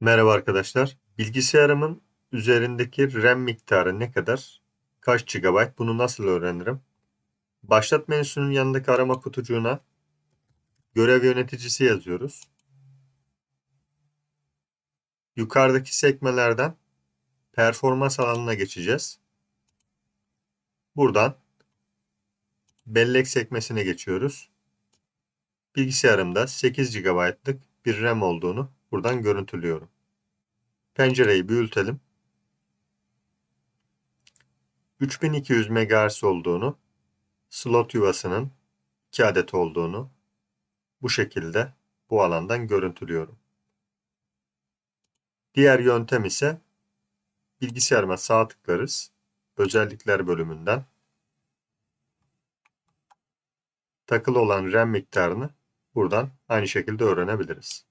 Merhaba arkadaşlar. Bilgisayarımın üzerindeki RAM miktarı ne kadar? Kaç GB? Bunu nasıl öğrenirim? Başlat menüsünün yanındaki arama kutucuğuna görev yöneticisi yazıyoruz. Yukarıdaki sekmelerden performans alanına geçeceğiz. Buradan bellek sekmesine geçiyoruz. Bilgisayarımda 8 GB'lık bir RAM olduğunu buradan görüntülüyorum. Pencereyi büyütelim. 3200 MHz olduğunu, slot yuvasının 2 adet olduğunu bu şekilde bu alandan görüntülüyorum. Diğer yöntem ise bilgisayarıma sağ tıklarız. Özellikler bölümünden takılı olan RAM miktarını buradan aynı şekilde öğrenebiliriz.